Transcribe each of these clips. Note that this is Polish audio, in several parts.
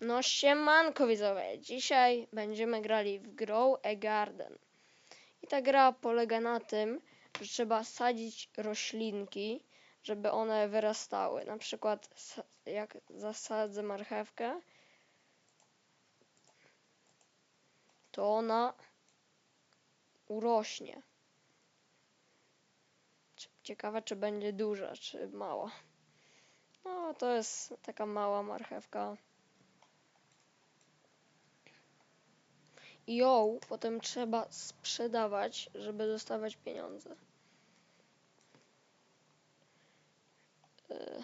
No siemanko widzowie, dzisiaj będziemy grali w Grow a Garden. I ta gra polega na tym, że trzeba sadzić roślinki, żeby one wyrastały. Na przykład jak zasadzę marchewkę, to ona urośnie. Ciekawe, czy będzie duża, czy mała. No, to jest taka mała marchewka. Ją potem trzeba sprzedawać, żeby dostawać pieniądze. Y.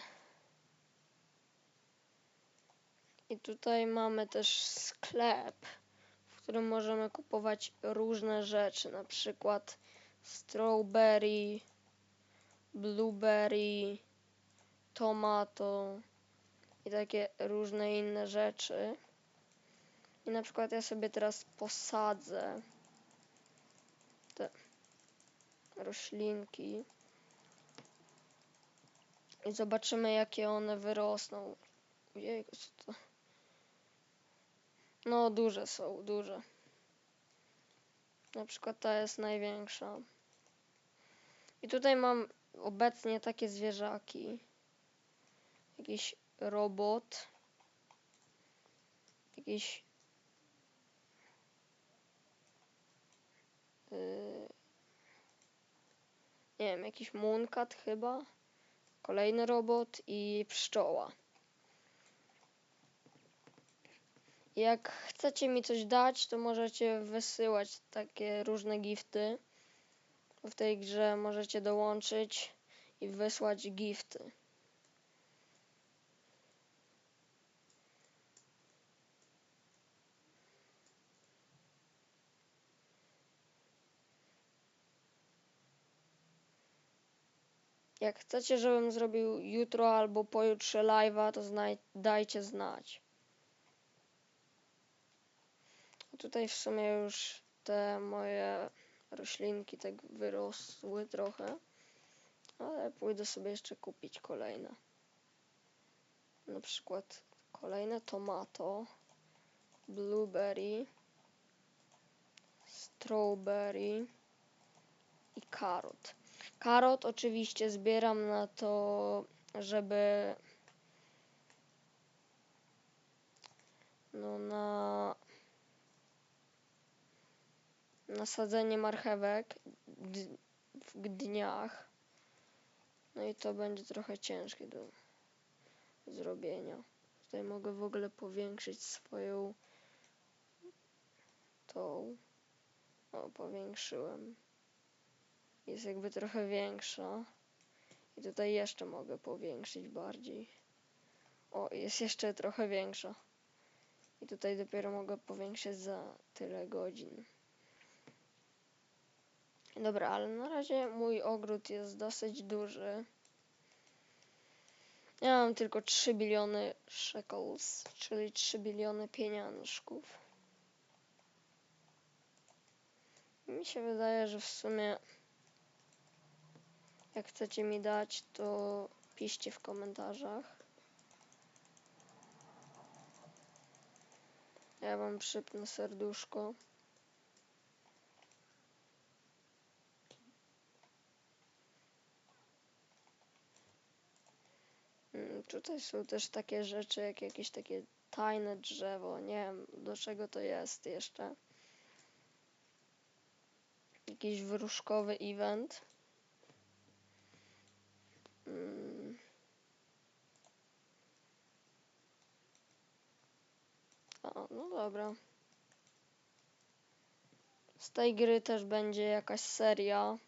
I tutaj mamy też sklep, w którym możemy kupować różne rzeczy, na przykład strawberry, blueberry, tomato i takie różne inne rzeczy. I na przykład ja sobie teraz posadzę te roślinki i zobaczymy jakie one wyrosną. Ojejku, co to? No duże są, duże. Na przykład ta jest największa. I tutaj mam obecnie takie zwierzaki. Jakiś robot. Jakiś nie wiem, jakiś munkat chyba. Kolejny robot i pszczoła. Jak chcecie mi coś dać, to możecie wysyłać takie różne gifty. W tej grze możecie dołączyć i wysłać gifty. Jak chcecie, żebym zrobił jutro albo pojutrze live'a, to dajcie znać. Tutaj w sumie już te moje roślinki tak wyrosły trochę, ale pójdę sobie jeszcze kupić kolejne. Na przykład kolejne tomato, blueberry, strawberry i karot. Karot oczywiście zbieram na to, żeby no na nasadzenie marchewek w dniach. No i to będzie trochę ciężkie do zrobienia. Tutaj mogę w ogóle powiększyć swoją tą. O, powiększyłem jest jakby trochę większa. I tutaj jeszcze mogę powiększyć bardziej. O, jest jeszcze trochę większa. I tutaj dopiero mogę powiększyć za tyle godzin. Dobra, ale na razie mój ogród jest dosyć duży. Ja mam tylko 3 biliony shekels, czyli 3 biliony pieniążków. Mi się wydaje, że w sumie jak chcecie mi dać, to piszcie w komentarzach. Ja wam przypnę serduszko. Mm, Tutaj są też takie rzeczy, jak jakieś takie tajne drzewo. Nie wiem, do czego to jest jeszcze. Jakiś wróżkowy event. No dobra. Z tej gry też będzie jakaś seria.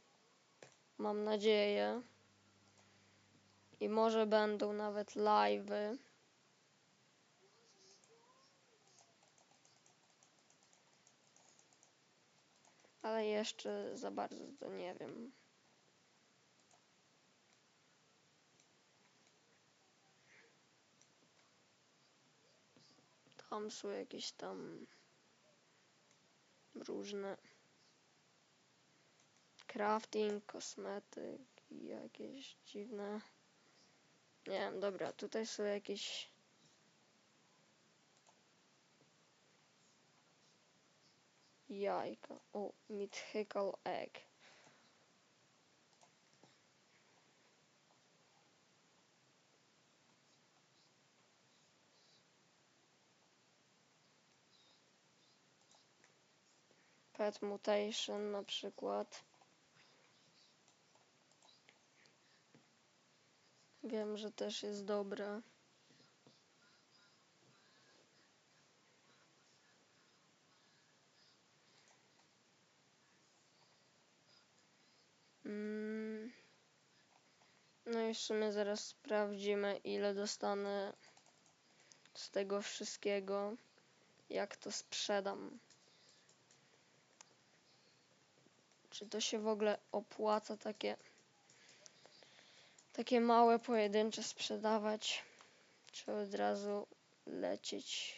Mam nadzieję. I może będą nawet live'y. Ale jeszcze za bardzo to nie wiem. pomysły jakieś tam różne. Crafting, kosmetyk i jakieś dziwne. Nie wiem, dobra, tutaj są jakieś... Jajka. O, mythical egg. Pet mutation na przykład. Wiem, że też jest dobre. Mm. No i w sumie zaraz sprawdzimy, ile dostanę z tego wszystkiego, jak to sprzedam. Czy to się w ogóle opłaca takie takie małe pojedyncze sprzedawać, czy od razu lecieć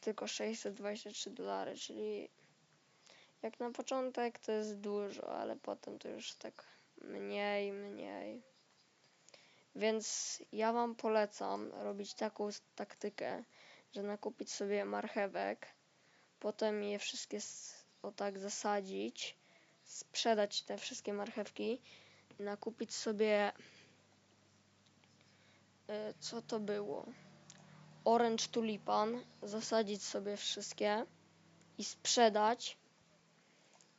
tylko 623 dolary, czyli jak na początek to jest dużo, ale potem to już tak mniej, mniej. Więc ja Wam polecam robić taką taktykę, że nakupić sobie marchewek, potem je wszystkie o tak zasadzić, sprzedać te wszystkie marchewki, nakupić sobie e, co to było? Orange tulipan, zasadzić sobie wszystkie i sprzedać.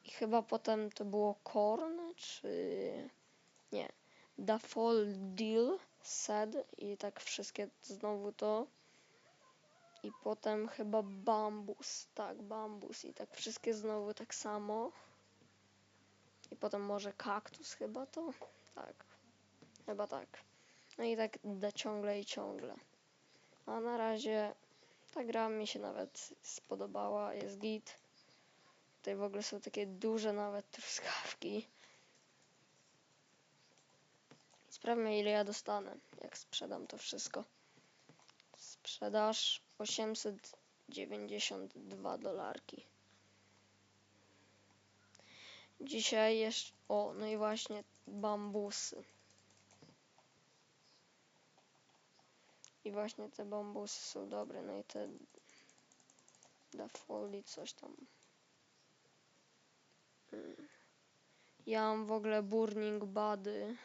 I chyba potem to było corn, czy nie. Daffodil said i tak wszystkie znowu to. I potem chyba bambus, tak, bambus i tak wszystkie znowu tak samo. I potem może kaktus chyba to? Tak. Chyba tak. No i tak da ciągle i ciągle. A na razie ta gra mi się nawet spodobała, jest git. Tutaj w ogóle są takie duże nawet truskawki. Sprawdźmy ile ja dostanę, jak sprzedam to wszystko. Sprzedaż 892 dolarki. Dzisiaj jeszcze... O, no i właśnie bambusy. I właśnie te bambusy są dobre, no i te dafoli, coś tam. Hmm. Ja mam w ogóle burning body.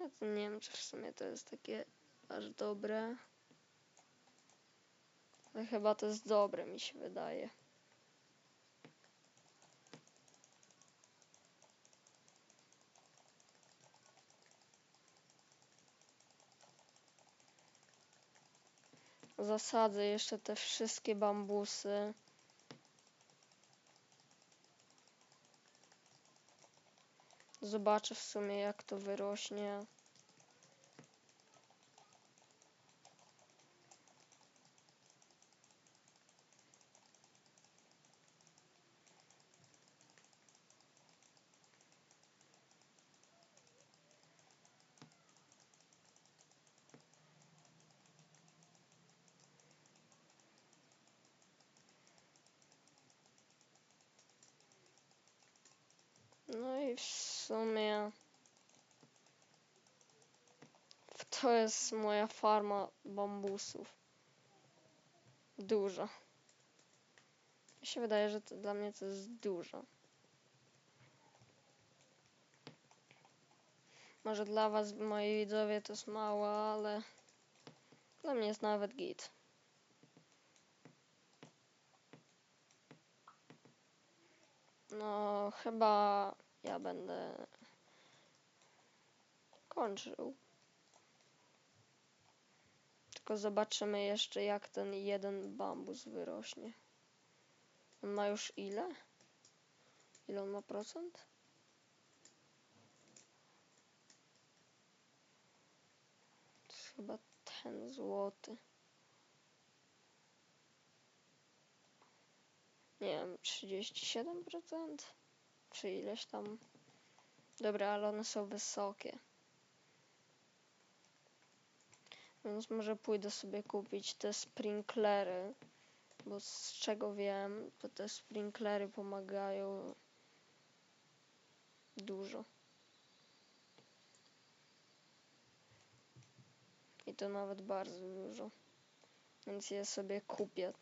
Ja to nie wiem, czy w sumie to jest takie aż dobre. Ale chyba to jest dobre, mi się wydaje. Zasadzę jeszcze te wszystkie bambusy. Zobaczę w sumie jak to wyrośnie. No i w sumie to jest moja farma bambusów. Dużo. Mi się wydaje, że dla mnie to jest dużo. Może dla was, moi widzowie, to jest mało, ale dla mnie jest nawet git. No, chyba ja będę kończył. Tylko zobaczymy jeszcze, jak ten jeden bambus wyrośnie. On ma już ile? Ile on ma procent? To chyba ten złoty. Nie wiem, 37%? Czy ileś tam. Dobra, ale one są wysokie. Więc może pójdę sobie kupić te sprinklery. Bo z czego wiem, to te sprinklery pomagają dużo. I to nawet bardzo dużo. Więc je sobie kupię.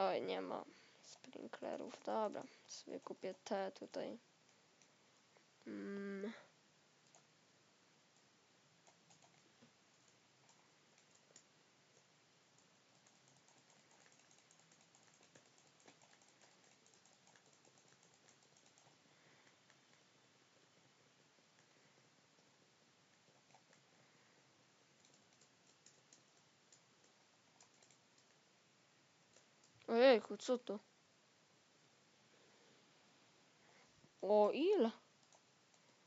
Oj, nie ma sprinklerów. Dobra, sobie kupię te tutaj. Mm. Ojejku, co to? Oil?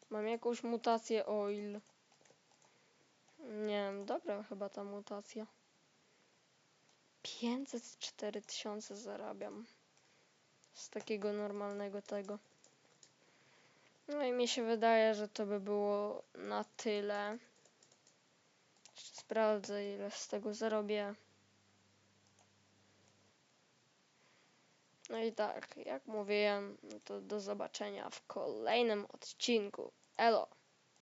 Mam jakąś mutację oil. Nie wiem, dobra chyba ta mutacja. 504 tysiące zarabiam. Z takiego normalnego tego. No i mi się wydaje, że to by było na tyle. Jeszcze sprawdzę ile z tego zarobię. No i tak, jak mówiłem, to do zobaczenia w kolejnym odcinku. Elo!